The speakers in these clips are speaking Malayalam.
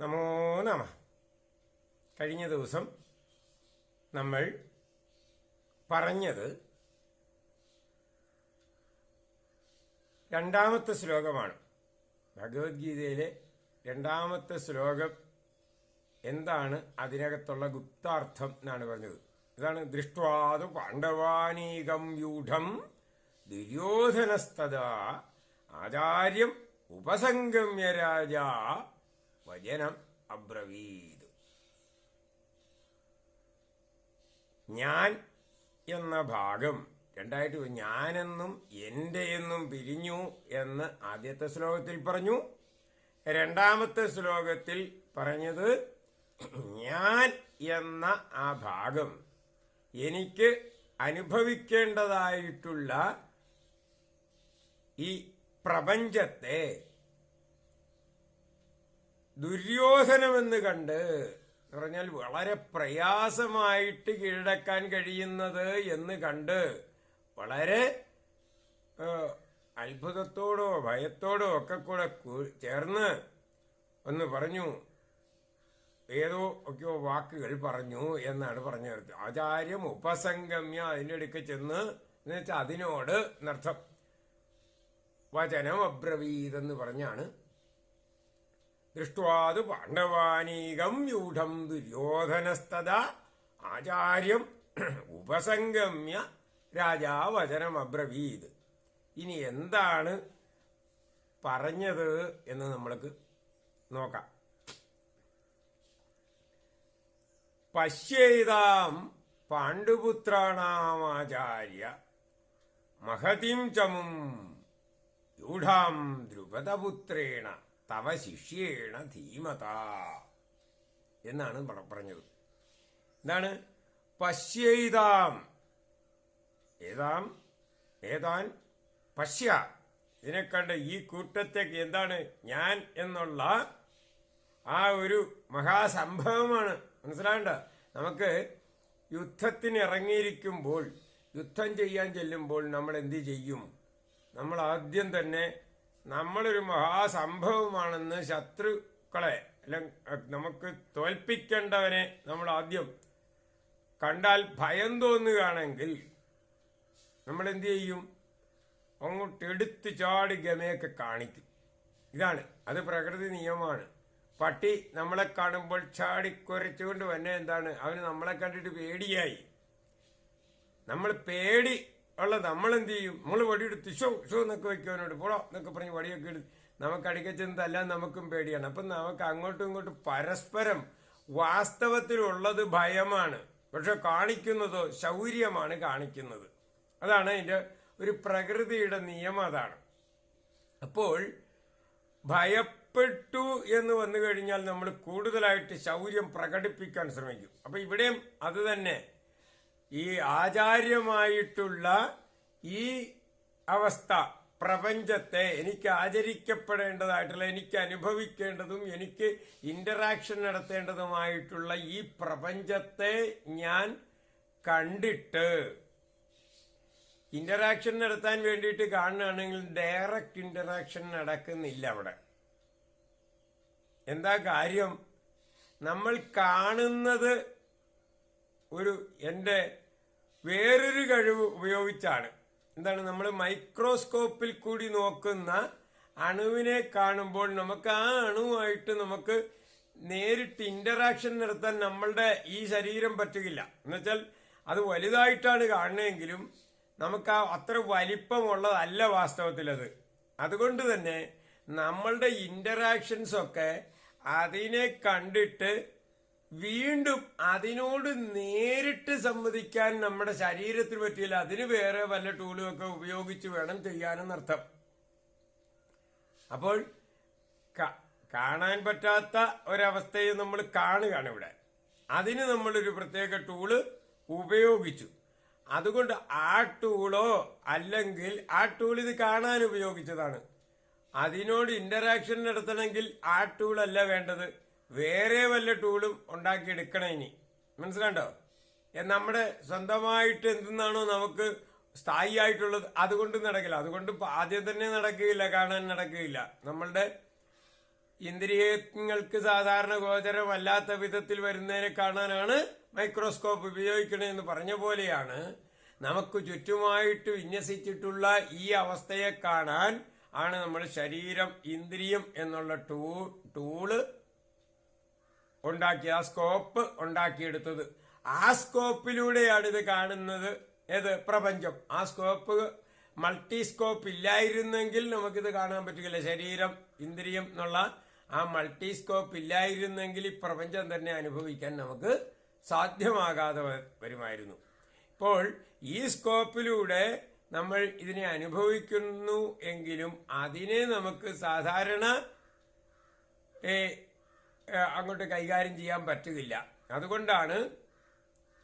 നമോ നമ. കഴിഞ്ഞ ദിവസം നമ്മൾ പറഞ്ഞത് രണ്ടാമത്തെ ശ്ലോകമാണ്. ഭഗവത്ഗീതയിലെ രണ്ടാമത്തെ ശ്ലോകം എന്താണ്? അതിനകത്തുള്ള ഗുപ്താർത്ഥം എന്നാണ് പറഞ്ഞത്. ഇതാണ് ദൃഷ്ടാതു പാണ്ഡവാനീകം യൂഢം ദുര്യോധനസ്തദാ ആചാര്യം ഉപസംഗമ്യ രാജ വചനം അബ്രവീത് ഞാൻ എന്ന ഭാഗം രണ്ടായിട്ട്. ഞാനെന്നും എന്റെ എന്നും പിരിഞ്ഞു എന്ന് ആദ്യത്തെ ശ്ലോകത്തിൽ പറഞ്ഞു രണ്ടാമത്തെ ശ്ലോകത്തിൽ പറഞ്ഞത് ഞാൻ എന്ന ആ ഭാഗം എനിക്ക് അനുഭവിക്കേണ്ടതായിട്ടുള്ള ഈ പ്രപഞ്ചത്തെ ദുര്യോധനമെന്ന് കണ്ട് പറഞ്ഞാൽ വളരെ പ്രയാസമായിട്ട് കീഴടക്കാൻ കഴിയുന്നത് എന്ന് കണ്ട് വളരെ അത്ഭുതത്തോടോ ഭയത്തോടോ ഒക്കെ കൂടെ ചേർന്ന് ഒന്ന് പറഞ്ഞു. ഏതോ ഒക്കെയോ വാക്കുകൾ പറഞ്ഞു എന്നാണ് പറഞ്ഞത്. ആചാര്യം ഉപസംഗമ്യ അതിന്റെ അടുക്ക ചെന്ന് എന്ന് വെച്ചാൽ അതിനോട് നർത്ഥം വചനം അബ്രവീതെന്ന് പറഞ്ഞാണ് ദൃഷ്ട്വാതു പാണ്ഡവാനീകം യൂഢം ദുര്യോധനസ്തത ആചാര്യം ഉപസംഗമ്യ രാജാവചനമബ്രവീത്. ഇനി എന്താണ് പറഞ്ഞത് എന്ന് നമ്മൾക്ക് നോക്കാം. പശ്യേതാം പാണ്ഡുപുത്രാണാമാചാര്യ മഹതിം ചമും യൂഢാം ദ്രുപദപുത്രേണ. തവ ശിഷ്യേണ ധീമത എന്നാണ് പറ- പറഞ്ഞത്. എന്താണ്? പശ്യതാം. ഏതാം? ഏതാൻ? പശ്യ. ഇതിനെ കണ്ട് ഈ കൂട്ടത്തേക്ക് എന്താണ്? ഞാൻ എന്നുള്ള ആ ഒരു മഹാസംഭവമാണ്. മനസ്സിലാകണ്ട? നമുക്ക് യുദ്ധത്തിന് ഇറങ്ങിയിരിക്കുമ്പോൾ യുദ്ധം ചെയ്യാൻ ചെല്ലുമ്പോൾ നമ്മൾ എന്ത് ചെയ്യും? നമ്മൾ ആദ്യം തന്നെ നമ്മളൊരു മഹാസംഭവമാണെന്ന് ശത്രുക്കളെ അല്ലെങ്കിൽ നമുക്ക് തോൽപ്പിക്കേണ്ടവനെ നമ്മൾ ആദ്യം കണ്ടാൽ ഭയം തോന്നുകയാണെങ്കിൽ നമ്മൾ എന്ത് ചെയ്യും? അങ്ങോട്ട് എടുത്തു ചാടി ഗമയൊക്കെ കാണിക്കും. ഇതാണ്. അത് പ്രകൃതി നിയമമാണ്. പട്ടി നമ്മളെ കാണുമ്പോൾ ചാടി കുരച്ചുകൊണ്ട് വന്നെ എന്താണ്? അവന് നമ്മളെ കണ്ടിട്ട് പേടിയായി. നമ്മൾ പേടി ഉള്ള നമ്മൾ എന്ത് ചെയ്യും? നമ്മൾ വടിയെടുത്ത് ഷോ ഷോ എന്നൊക്കെ വെക്കുവനോട് പോളോ എന്നൊക്കെ പറഞ്ഞ് വടിയൊക്കെ എടുത്ത് നമുക്ക് അടിക്കച്ചെന്നല്ല നമുക്കും പേടിയാണ്. അപ്പം നമുക്ക് അങ്ങോട്ടും ഇങ്ങോട്ടും പരസ്പരം വാസ്തവത്തിലുള്ളത് ഭയമാണ്. പക്ഷെ കാണിക്കുന്നതോ ശൗര്യമാണ് കാണിക്കുന്നത്. അതാണ് അതിന്റെ ഒരു പ്രകൃതിയുടെ നിയമം അതാണ്. അപ്പോൾ ഭയപ്പെട്ടു എന്ന് വന്നു കഴിഞ്ഞാൽ നമ്മൾ കൂടുതലായിട്ട് ശൗര്യം പ്രകടിപ്പിക്കാൻ ശ്രമിക്കും. അപ്പൊ ഇവിടെയും അത് തന്നെ. ഈ ആചാര്യമായിട്ടുള്ള ഈ അവസ്ഥ പ്രപഞ്ചത്തെ എനിക്ക് ആചരിക്കപ്പെടേണ്ടതായിട്ടുള്ള എനിക്ക് അനുഭവിക്കേണ്ടതും എനിക്ക് ഇന്ററാക്ഷൻ നടത്തേണ്ടതുമായിട്ടുള്ള ഈ പ്രപഞ്ചത്തെ ഞാൻ കണ്ടിട്ട് ഇന്ററാക്ഷൻ നടത്താൻ വേണ്ടിയിട്ട് കാണുകയാണെങ്കിൽ ഡയറക്റ്റ് ഇന്ററാക്ഷൻ നടക്കുന്നില്ല അവിടെ. എന്താ കാര്യം? നമ്മൾ കാണുന്നത് ഒരു എന്റെ വേറൊരു കഴിവ് ഉപയോഗിച്ചാണ്. എന്താണ്? നമ്മൾ മൈക്രോസ്കോപ്പിൽ കൂടി നോക്കുന്ന അണുവിനെ കാണുമ്പോൾ നമുക്ക് ആ അണുവായിട്ട് നമുക്ക് നേരിട്ട് ഇന്ററാക്ഷൻ നടത്താൻ നമ്മളുടെ ഈ ശരീരം പറ്റുകയില്ല എന്നുവെച്ചാൽ അത് വലുതായിട്ടാണ് കാണുന്നതെങ്കിലും നമുക്ക് ആ അത്ര വലിപ്പമുള്ളതല്ല വാസ്തവത്തിൽ അത് അതുകൊണ്ട് തന്നെ നമ്മളുടെ ഇന്ററാക്ഷൻസൊക്കെ അതിനെ കണ്ടിട്ട് വീണ്ടും അതിനോട് നേരിട്ട് സംവദിക്കാൻ നമ്മുടെ ശരീരത്തിന് പറ്റിയില്ല. അതിന് വേറെ വല്ല ടൂളും ഒക്കെ ഉപയോഗിച്ച് വേണം ചെയ്യാനെന്നർത്ഥം അപ്പോൾ കാണാൻ പറ്റാത്ത ഒരവസ്ഥയെ നമ്മൾ കാണുകയാണ് ഇവിടെ. അതിന് നമ്മളൊരു പ്രത്യേക ടൂൾ ഉപയോഗിച്ചു. അതുകൊണ്ട് ആ ടൂളോ അല്ലെങ്കിൽ ആ ടൂൾ ഇത് കാണാൻ ഉപയോഗിച്ചതാണ്. അതിനോട് ഇന്ററാക്ഷൻ നടത്തണമെങ്കിൽ ആ ടൂളല്ല വേണ്ടത്. വേറെ വല്ല ടൂളും ഉണ്ടാക്കിയെടുക്കണം ഇനി. മനസ്സിലാണ്ടോ? നമ്മുടെ സ്വന്തമായിട്ട് എന്തെന്നാണോ നമുക്ക് സ്ഥായി ആയിട്ടുള്ളത് അതുകൊണ്ട് നടക്കില്ല. അതുകൊണ്ട് ആദ്യം തന്നെ നടക്കുകയില്ല കാണാൻ നടക്കുകയില്ല. നമ്മളുടെ ഇന്ദ്രിയങ്ങൾക്ക് സാധാരണ ഗോചരമല്ലാത്ത വിധത്തിൽ വരുന്നതിനെ കാണാനാണ് മൈക്രോസ്കോപ്പ് ഉപയോഗിക്കണമെന്ന് പറഞ്ഞ പോലെയാണ് നമുക്ക് ചുറ്റുമായിട്ട് വിന്യസിച്ചിട്ടുള്ള ഈ അവസ്ഥയെ കാണാൻ ആണ് നമ്മൾ ശരീരം ഇന്ദ്രിയം എന്നുള്ള ടൂ ടൂൾ ഉണ്ടാക്കി ആ സ്കോപ്പ് ഉണ്ടാക്കിയെടുത്തത്. ആ സ്കോപ്പിലൂടെയാണ് ഇത് കാണുന്നത്. ഏത്? പ്രപഞ്ചം. ആ സ്കോപ്പ് മൾട്ടി സ്കോപ്പ് ഇല്ലായിരുന്നെങ്കിൽ നമുക്കിത് കാണാൻ പറ്റുകയില്ല ശരീരം ഇന്ദ്രിയം എന്നുള്ള ആ മൾട്ടിസ്കോപ്പ് ഇല്ലായിരുന്നെങ്കിൽ ഈ പ്രപഞ്ചം തന്നെ അനുഭവിക്കാൻ നമുക്ക് സാധ്യമാകാതെ വരുമായിരുന്നു. ഇപ്പോൾ ഈ സ്കോപ്പിലൂടെ നമ്മൾ ഇതിനെ അനുഭവിക്കുന്നു എങ്കിലും അതിനെ നമുക്ക് സാധാരണ അങ്ങോട്ട് കൈകാര്യം ചെയ്യാൻ പറ്റുകയില്ല. അതുകൊണ്ടാണ്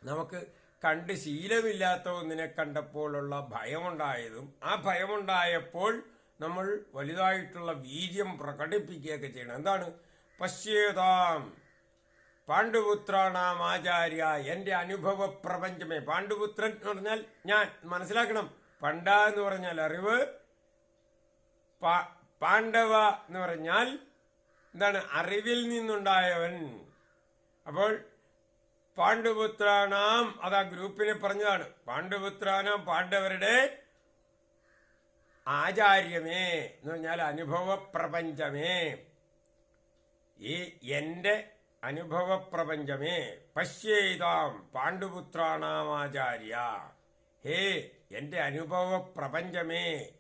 നമുക്ക് കണ്ട് ശീലമില്ലാത്ത ഒന്നിനെ കണ്ടപ്പോഴുള്ള ഭയമുണ്ടായതും ആ ഭയമുണ്ടായപ്പോൾ നമ്മൾ വലുതായിട്ടുള്ള വീര്യം പ്രകടിപ്പിക്കുകയൊക്കെ ചെയ്യണം. എന്താണ്? പശ്യേതാം പാണ്ഡുപുത്രാണാം ആചാര്യ എന്റെ അനുഭവ പ്രപഞ്ചമേ പാണ്ഡുപുത്രൻ എന്ന് പറഞ്ഞാൽ ഞാൻ. മനസ്സിലാക്കണം. പണ്ട എന്ന് പറഞ്ഞാൽ അറിവ് പാണ്ഡവ എന്ന് പറഞ്ഞാൽ എന്താണ്? അറിവിൽ നിന്നുണ്ടായവൻ. അപ്പോൾ പാണ്ഡുപുത്രാണാം അത് ആ ഗ്രൂപ്പിനെ പറഞ്ഞതാണ്. പാണ്ഡുപുത്രാനാം പാണ്ഡവരുടെ ആചാര്യമേ എന്ന് പറഞ്ഞാൽ അനുഭവ പ്രപഞ്ചമേ ഈ എന്റെ അനുഭവ പ്രപഞ്ചമേ പശ്യേതാം പാണ്ഡുപുത്രാണാം ആചാര്യ. ഹേ എന്റെ അനുഭവ പ്രപഞ്ചമേ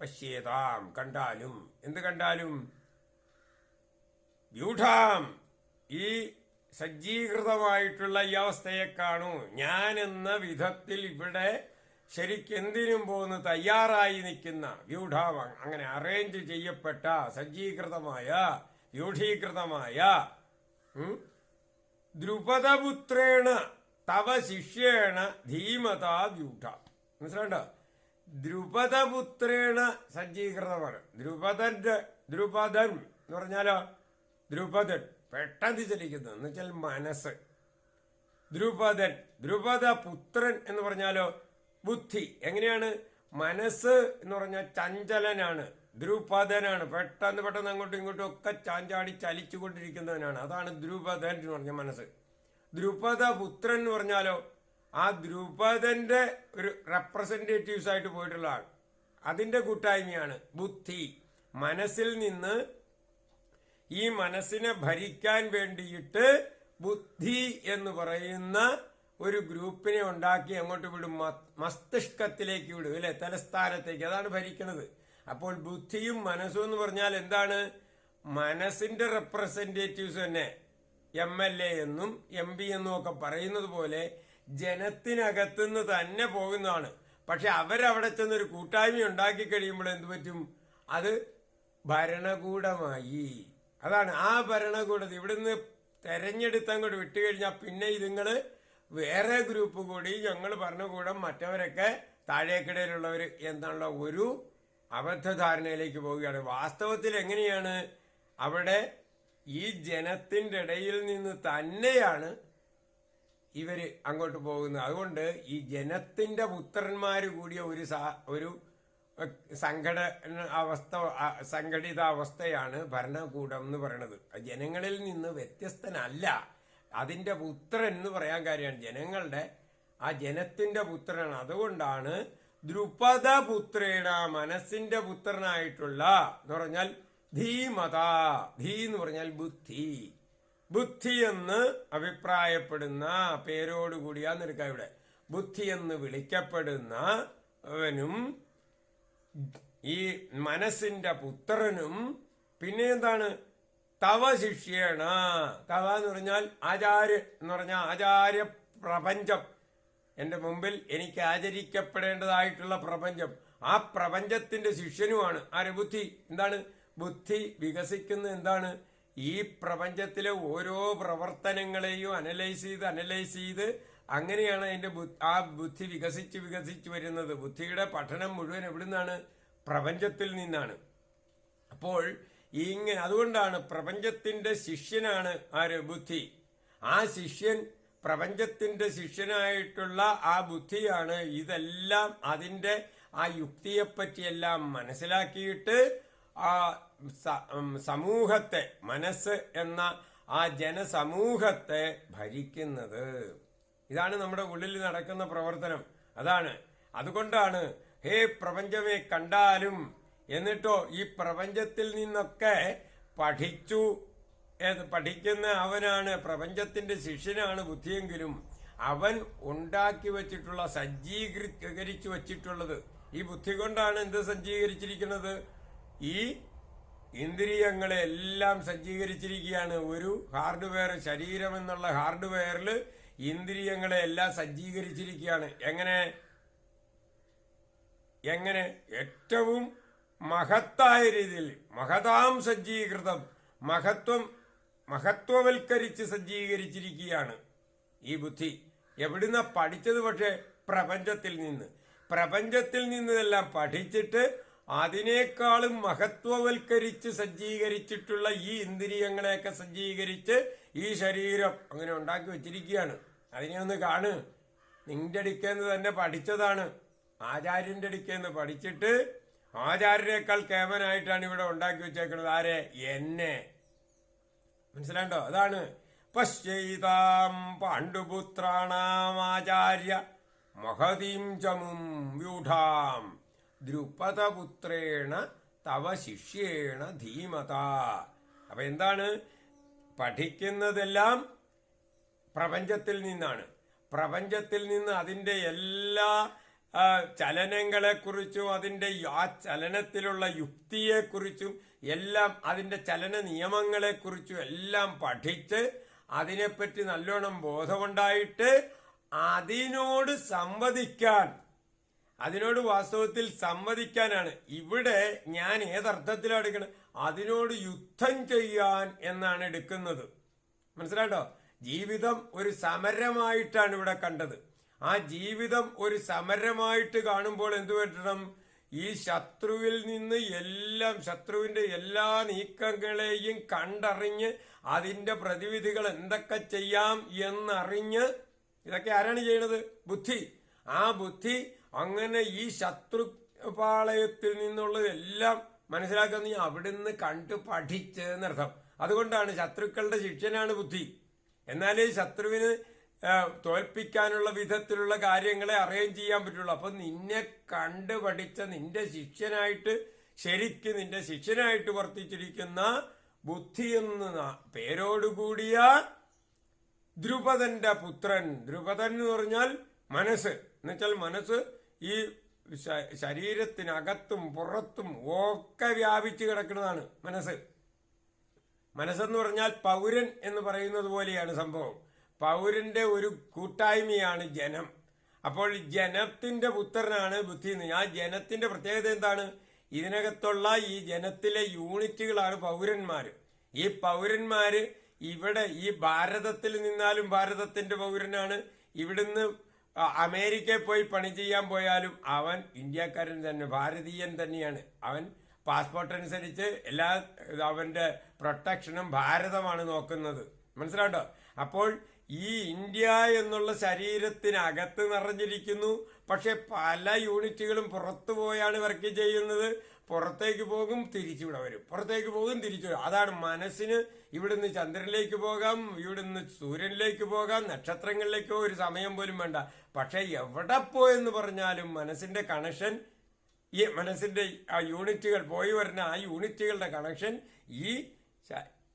പശ്യേതാം കണ്ടാലും. എന്ത് കണ്ടാലും? വ്യൂഢാം ഈ സജ്ജീകൃതമായിട്ടുള്ള ഈ അവസ്ഥയെ കാണൂ. ഞാൻ എന്ന വിധത്തിൽ ഇവിടെ ശരിക്കെന്തിനും പോന്ന് തയ്യാറായി നിൽക്കുന്ന വ്യൂഢാം അങ്ങനെ അറേഞ്ച് ചെയ്യപ്പെട്ട സജ്ജീകൃതമായ വ്യൂഢീകൃതമായ ദ്രുപദപുത്രേണ തവ ശിഷ്യേണ ധീമതാ വ്യൂഢ മനസ്സിലാണ്ടോ ദ്രുപദപുത്രേണ സജ്ജീകൃതമാണ്. ദ്രുപദന്റെ ദ്രുപദൻ എന്ന് പറഞ്ഞാലോ? ദ്രുപദൻ പെട്ടെന്ന് ചലിക്കുന്നു എന്ന് വെച്ചാൽ മനസ്സ്. ദ്രുപദൻ ദ്രുപദ പുത്രൻ എന്ന് പറഞ്ഞാലോ ബുദ്ധി. എങ്ങനെയാണ്? മനസ്സ് എന്ന് പറഞ്ഞാൽ ചഞ്ചലനാണ്. ദ്രുപദനാണ്. പെട്ടെന്ന് പെട്ടെന്ന് അങ്ങോട്ടും ഇങ്ങോട്ടും ഒക്കെ ചാഞ്ചാടി ചലിച്ചുകൊണ്ടിരിക്കുന്നവനാണ്. അതാണ് ദ്രുപദൻ എന്ന് പറഞ്ഞ മനസ്സ്. ദ്രുപദ പുത്രൻ എന്ന് പറഞ്ഞാലോ ആ ദ്രുപദന്റെ ഒരു റെപ്രസെന്റേറ്റീവ്സ് ആയിട്ട് പോയിട്ടുള്ള പോയിട്ടുള്ളതാണ് അതിന്റെ കൂട്ടായ്മയാണ് ബുദ്ധി. മനസ്സിൽ നിന്ന് ഈ മനസ്സിനെ ഭരിക്കാൻ വേണ്ടിയിട്ട് ബുദ്ധി എന്ന് പറയുന്ന ഒരു ഗ്രൂപ്പിനെ ഉണ്ടാക്കി അങ്ങോട്ട് വിടും. മസ്തിഷ്കത്തിലേക്ക് വിടും അല്ലെ? തലസ്ഥാനത്തേക്ക്. അതാണ് ഭരിക്കുന്നത്. അപ്പോൾ ബുദ്ധിയും മനസ്സും എന്ന് പറഞ്ഞാൽ എന്താണ്? മനസ്സിന്റെ റെപ്രസെന്റേറ്റീവ്സ് തന്നെ. എം എൽ എ എന്നും എം പി എന്നും ഒക്കെ പറയുന്നത് പോലെ ജനത്തിനകത്തുനിന്ന് തന്നെ പോകുന്നതാണ്. പക്ഷെ അവരവിടെ ചെന്നൊരു കൂട്ടായ്മ ഉണ്ടാക്കി കഴിയുമ്പോൾ എന്ത് പറ്റും? അത് ഭരണകൂടമായി. അതാണ് ആ ഭരണകൂടത്തിൽ ഇവിടുന്ന് തെരഞ്ഞെടുത്ത് അങ്ങോട്ട് വിട്ടുകഴിഞ്ഞാൽ പിന്നെ ഇതുങ്ങൾ വേറെ ഗ്രൂപ്പ് കൂടി ഞങ്ങൾ ഭരണകൂടം മറ്റവരൊക്കെ താഴേക്കിടയിലുള്ളവർ എന്നുള്ള ഒരു അബദ്ധധാരണയിലേക്ക് പോവുകയാണ്. വാസ്തവത്തിൽ എങ്ങനെയാണ്? അവിടെ ഈ ജനത്തിന്റെ ഇടയിൽ നിന്ന് തന്നെയാണ് ഇവർ അങ്ങോട്ട് പോകുന്നത്. അതുകൊണ്ട് ഈ ജനത്തിന്റെ പുത്രന്മാർ കൂടിയ ഒരു സാ- ഒരു അഹ്, സംഘടന അവസ്ഥ സംഘടിതാവസ്ഥയാണ് ഭരണകൂടം എന്ന് പറയുന്നത് ജനങ്ങളിൽ നിന്ന് വ്യത്യസ്തനല്ല. അതിന്റെ പുത്രൻ എന്ന് പറയാൻ കാര്യമാണ്. ജനങ്ങളുടെ ആ ജനത്തിന്റെ പുത്രനാണ്. അതുകൊണ്ടാണ് ദ്രുപദ പുത്രേണ മനസ്സിന്റെ പുത്രനായിട്ടുള്ള എന്ന് പറഞ്ഞാൽ ധീമത. ധീ എന്ന് പറഞ്ഞാൽ ബുദ്ധി. ബുദ്ധി എന്ന് അഭിപ്രായപ്പെടുന്ന പേരോടുകൂടിയാന്ന് എടുക്കാം ഇവിടെ. ബുദ്ധി എന്ന് വിളിക്കപ്പെടുന്ന അവനും ഈ മനസ്സിന്റെ പുത്രനും പിന്നെ എന്താണ്? തവ ശിഷ്യേണ തവ എന്ന് പറഞ്ഞാൽ ആചാര്യ എന്ന് പറഞ്ഞാൽ ആചാര്യ പ്രപഞ്ചം. എന്റെ മുമ്പിൽ എനിക്ക് ആചരിക്കപ്പെടേണ്ടതായിട്ടുള്ള പ്രപഞ്ചം. ആ പ്രപഞ്ചത്തിന്റെ ശിഷ്യനുമാണ്. ആര്? ബുദ്ധി. എന്താണ്? ബുദ്ധി വികസിക്കുന്ന എന്താണ്? ഈ പ്രപഞ്ചത്തിലെ ഓരോ പ്രവർത്തനങ്ങളെയും അനലൈസ് ചെയ്ത് അനലൈസ് ചെയ്ത് അങ്ങനെയാണ് അതിന്റെ ആ ബുദ്ധി വികസിച്ച് വികസിച്ച് വരുന്നത്. ബുദ്ധിയുടെ പഠനം മുഴുവൻ എവിടെ നിന്നാണ് പ്രപഞ്ചത്തിൽ നിന്നാണ്. അപ്പോൾ ഇങ്ങനെ അതുകൊണ്ടാണ് പ്രപഞ്ചത്തിന്റെ ശിഷ്യനാണ് ആര്? ബുദ്ധി. ആ ശിഷ്യൻ പ്രപഞ്ചത്തിന്റെ ശിഷ്യനായിട്ടുള്ള ആ ബുദ്ധിയാണ് ഇതെല്ലാം അതിന്റെ ആ യുക്തിയെപ്പറ്റിയെല്ലാം മനസ്സിലാക്കിയിട്ട് ആ സമൂഹത്തെ മനസ്സ് എന്ന ആ ജനസമൂഹത്തെ ഭരിക്കുന്നത്. ഇതാണ് നമ്മുടെ ഉള്ളിൽ നടക്കുന്ന പ്രവർത്തനം. അതാണ്. അതുകൊണ്ടാണ് ഹേ പ്രപഞ്ചമേ കണ്ടാലും എന്നിട്ടോ ഈ പ്രപഞ്ചത്തിൽ നിന്നൊക്കെ പഠിച്ചു പഠിക്കുന്ന അവനാണ് പ്രപഞ്ചത്തിന്റെ ശിഷ്യനാണ് ബുദ്ധിയെങ്കിലും അവൻ ഉണ്ടാക്കി വച്ചിട്ടുള്ള സജ്ജീകരിച്ചു വച്ചിട്ടുള്ളത്. ഈ ബുദ്ധി കൊണ്ടാണ് എന്ത് സജ്ജീകരിച്ചിരിക്കുന്നത്? ഈ ഇന്ദ്രിയങ്ങളെല്ലാം സജ്ജീകരിച്ചിരിക്കുകയാണ്. ഒരു ഹാർഡ്വെയർ ശരീരം എന്നുള്ള ഹാർഡ്വെയറിൽ ഇന്ദ്രിയങ്ങളെ എല്ലാം സജ്ജീകരിച്ചിരിക്കുകയാണ്. എങ്ങനെ? എങ്ങനെ? ഏറ്റവും മഹത്തായ രീതിയിൽ. മഹതാം സജ്ജീകൃതം. മഹത്വം മഹത്വവൽക്കരിച്ച് സജ്ജീകരിച്ചിരിക്കുകയാണ് ഈ ബുദ്ധി. എവിടുന്ന പഠിച്ചത് പക്ഷേ? പ്രപഞ്ചത്തിൽ നിന്ന്. പ്രപഞ്ചത്തിൽ നിന്നതെല്ലാം പഠിച്ചിട്ട് അതിനേക്കാളും മഹത്വവൽക്കരിച്ച് സജ്ജീകരിച്ചിട്ടുള്ള ഈ ഇന്ദ്രിയങ്ങളെയൊക്കെ സജ്ജീകരിച്ച് ഈ ശരീരം അങ്ങനെ ഉണ്ടാക്കി വെച്ചിരിക്കുകയാണ്. അതിനെ ഒന്ന് കാണ്. നിന്റെ അടുക്കേന്ന് തന്നെ പഠിച്ചതാണ്. ആചാര്യന്റെ അടുക്കേന്ന് പഠിച്ചിട്ട് ആചാര്യനേക്കാൾ കേമനായിട്ടാണ് ഇവിടെ ഉണ്ടാക്കി വെച്ചേക്കുന്നത് ആരെ? എന്നെ. മനസ്സിലാണ്ടോ അതാണ്. പശ്ചൈതാം പാണ്ഡുപുത്രാണാം ആചാര്യ മഹതീം ചമും വ്യൂഢാം. ദ്രുപദപുത്രേണ തവ ശിഷ്യേണ ധീമത. അപ്പൊ എന്താണ്? പഠിക്കുന്നതെല്ലാം പ്രപഞ്ചത്തിൽ നിന്നാണ്. പ്രപഞ്ചത്തിൽ നിന്ന് അതിന്റെ എല്ലാ ചലനങ്ങളെക്കുറിച്ചും അതിന്റെ ആ ചലനത്തിലുള്ള യുക്തിയെക്കുറിച്ചും എല്ലാം അതിന്റെ ചലന നിയമങ്ങളെക്കുറിച്ചും എല്ലാം പഠിച്ച് അതിനെപ്പറ്റി നല്ലോണം ബോധമുണ്ടായിട്ട് അതിനോട് സംവദിക്കാൻ അതിനോട് വാസ്തവത്തിൽ സമ്മതിക്കാനാണ്. ഇവിടെ ഞാൻ ഏതർത്ഥത്തിലാണ് എടുക്കുന്നത് അതിനോട് യുദ്ധം ചെയ്യാൻ എന്നാണ് എടുക്കുന്നത്. മനസ്സിലായിട്ടോ ജീവിതം ഒരു സമരമായിട്ടാണ് ഇവിടെ കണ്ടത്. ആ ജീവിതം ഒരു സമരമായിട്ട് കാണുമ്പോൾ എന്തു പറ്റണം? ഈ ശത്രുവിൽ നിന്ന് എല്ലാം ശത്രുവിന്റെ എല്ലാ നീക്കങ്ങളെയും കണ്ടറിഞ്ഞ് അതിന്റെ പ്രതിവിധികൾ എന്തൊക്കെ ചെയ്യാം എന്നറിഞ്ഞ് ഇതൊക്കെ ആരാണ് ചെയ്യണത്? ബുദ്ധി. ആ ബുദ്ധി അങ്ങനെ ഈ ശത്രു പാളയത്തിൽ നിന്നുള്ളതെല്ലാം മനസ്സിലാക്കുന്ന അവിടുന്ന് കണ്ടു പഠിച്ച് എന്നർത്ഥം. അതുകൊണ്ടാണ് ശത്രുക്കളുടെ ശിക്ഷനാണ് ബുദ്ധി. എന്നാലേ ശത്രുവിന് തോൽപ്പിക്കാനുള്ള വിധത്തിലുള്ള കാര്യങ്ങളെ അറേഞ്ച് ചെയ്യാൻ പറ്റുള്ളൂ. അപ്പൊ നിന്നെ കണ്ടു പഠിച്ച നിന്റെ ശിഷ്യനായിട്ട് ശരിക്ക് നിന്റെ ശിഷ്യനായിട്ട് വർത്തിച്ചിരിക്കുന്ന ബുദ്ധി എന്ന് പേരോടുകൂടിയ ദ്രുപദന്റെ പുത്രൻ. ദ്രുപദൻ എന്ന് പറഞ്ഞാൽ മനസ്സ്. എന്നുവെച്ചാൽ മനസ്സ് ഈ ശരീരത്തിനകത്തും പുറത്തും ഒക്കെ വ്യാപിച്ചു കിടക്കുന്നതാണ് മനസ്സ്. മനസ്സെന്ന് പറഞ്ഞാൽ പൗരൻ എന്ന് പറയുന്നത് പോലെയാണ് സംഭവം. പൗരന്റെ ഒരു കൂട്ടായ്മയാണ് ജനം. അപ്പോൾ ജനത്തിന്റെ പുത്രനാണ് ബുദ്ധി എന്ന്. ആ ജനത്തിന്റെ പ്രത്യേകത എന്താണ്? ഇതിനകത്തുള്ള ഈ ജനത്തിലെ യൂണിറ്റുകളാണ് പൗരന്മാർ ഈ പൗരന്മാർ ഇവിടെ ഈ ഭാരതത്തിൽ നിന്നാലും ഭാരതത്തിന്റെ പൗരനാണ്. ഇവിടുന്ന് അമേരിക്കയിൽ പോയി പണി ചെയ്യാൻ പോയാലും അവൻ ഇന്ത്യക്കാരൻ തന്നെ ഭാരതീയൻ തന്നെയാണ്. അവൻ പാസ്പോർട്ട് അനുസരിച്ച് എല്ലാ അവന്റെ പ്രൊട്ടക്ഷനും ഭാരതമാണ് നോക്കുന്നത്. മനസ്സിലാണ്ടോ? അപ്പോൾ ഈ ഇന്ത്യ എന്നുള്ള ശരീരത്തിനകത്ത് നിറഞ്ഞിരിക്കുന്നു. പക്ഷെ പല യൂണിറ്റുകളും പുറത്തു പോയാണ് വർക്ക് ചെയ്യുന്നത്. പുറത്തേക്ക് പോകും തിരിച്ചിവിടെ വരും. പുറത്തേക്ക് പോകും തിരിച്ചു വരും. അതാണ് മനസ്സിന് ഇവിടുന്ന് ചന്ദ്രനിലേക്ക് പോകാം ഇവിടുന്ന് സൂര്യനിലേക്ക് പോകാം നക്ഷത്രങ്ങളിലേക്കോ ഒരു സമയം പോലും വേണ്ട. പക്ഷെ എവിടെ പോയെന്ന് പറഞ്ഞാലും മനസ്സിന്റെ കണക്ഷൻ ഈ മനസ്സിന്റെ ആ യൂണിറ്റുകൾ പോയി വരുന്ന ആ യൂണിറ്റുകളുടെ കണക്ഷൻ ഈ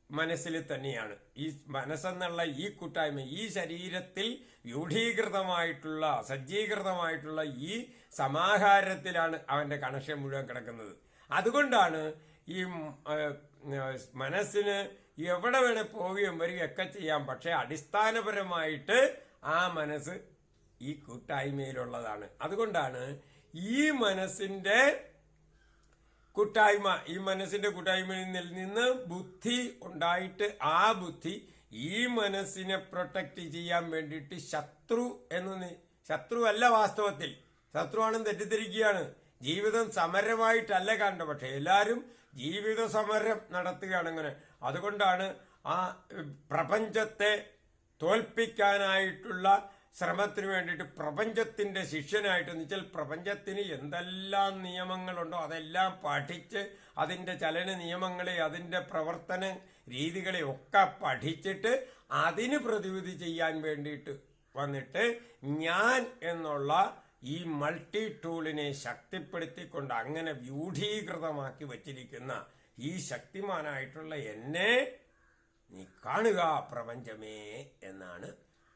മനസ്സിൽ തന്നെയാണ് ഈ മനസ്സെന്നുള്ള ഈ കൂട്ടായ്മ ഈ ശരീരത്തിൽ രൂഢീകൃതമായിട്ടുള്ള സജ്ജീകൃതമായിട്ടുള്ള ഈ സമാഹാരത്തിലാണ് അവന്റെ കണക്ഷൻ മുഴുവൻ കിടക്കുന്നത്. അതുകൊണ്ടാണ് ഈ മനസ്സിന് എവിടെ വേണേ പോവുകയും വരികയൊക്കെ ചെയ്യാം. പക്ഷെ അടിസ്ഥാനപരമായിട്ട് ആ മനസ്സ് ഈ കൂട്ടായ്മയിലുള്ളതാണ്. അതുകൊണ്ടാണ് ഈ മനസ്സിന്റെ കൂട്ടായ്മ ഈ മനസ്സിന്റെ കൂട്ടായ്മയിൽ നിന്ന് ബുദ്ധി ഉണ്ടായിട്ട് ആ ബുദ്ധി ഈ മനസ്സിനെ പ്രൊട്ടക്ട് ചെയ്യാൻ വേണ്ടിയിട്ട് ശത്രു എന്ന് നി- ശത്രു അല്ല വാസ്തവത്തിൽ. ശത്രുവാണെന്ന് തെറ്റിദ്ധരിക്കുകയാണ്. ജീവിതം സമരമായിട്ടല്ല കണ്ട പക്ഷെ എല്ലാവരും ജീവിത സമരം നടത്തുകയാണ് അങ്ങനെ. അതുകൊണ്ടാണ് ആ പ്രപഞ്ചത്തെ തോൽപ്പിക്കാനായിട്ടുള്ള ശ്രമത്തിന് വേണ്ടിയിട്ട് പ്രപഞ്ചത്തിന്റെ ശിഷ്യനായിട്ട് എന്ന് വെച്ചാൽ പ്രപഞ്ചത്തിന് എന്തെല്ലാം നിയമങ്ങളുണ്ടോ അതെല്ലാം പഠിച്ച് അതിന്റെ ചലന നിയമങ്ങളെ അതിന്റെ പ്രവർത്തന രീതികളെ ഒക്കെ പഠിച്ചിട്ട് അതിന് പ്രതിവിധി ചെയ്യാൻ വേണ്ടിയിട്ട് വന്നിട്ട് ഞാൻ എന്നുള്ള ഈ മൾട്ടി ടൂളിനെ ശക്തിപ്പെടുത്തിക്കൊണ്ട് അങ്ങനെ വ്യൂഢീകൃതമാക്കി വച്ചിരിക്കുന്ന ഈ ശക്തിമാനായിട്ടുള്ള എന്നെ നീ കാണുക പ്രപഞ്ചമേ എന്നാണ്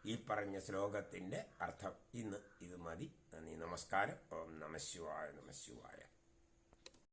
ഈ പറഞ്ഞ ശ്ലോകത്തിന്റെ അർത്ഥം. ഇന്ന് ഇത് മതി. നന്ദി. നമസ്കാരം. ഓം നമ ശിവായ നമ ശിവായ.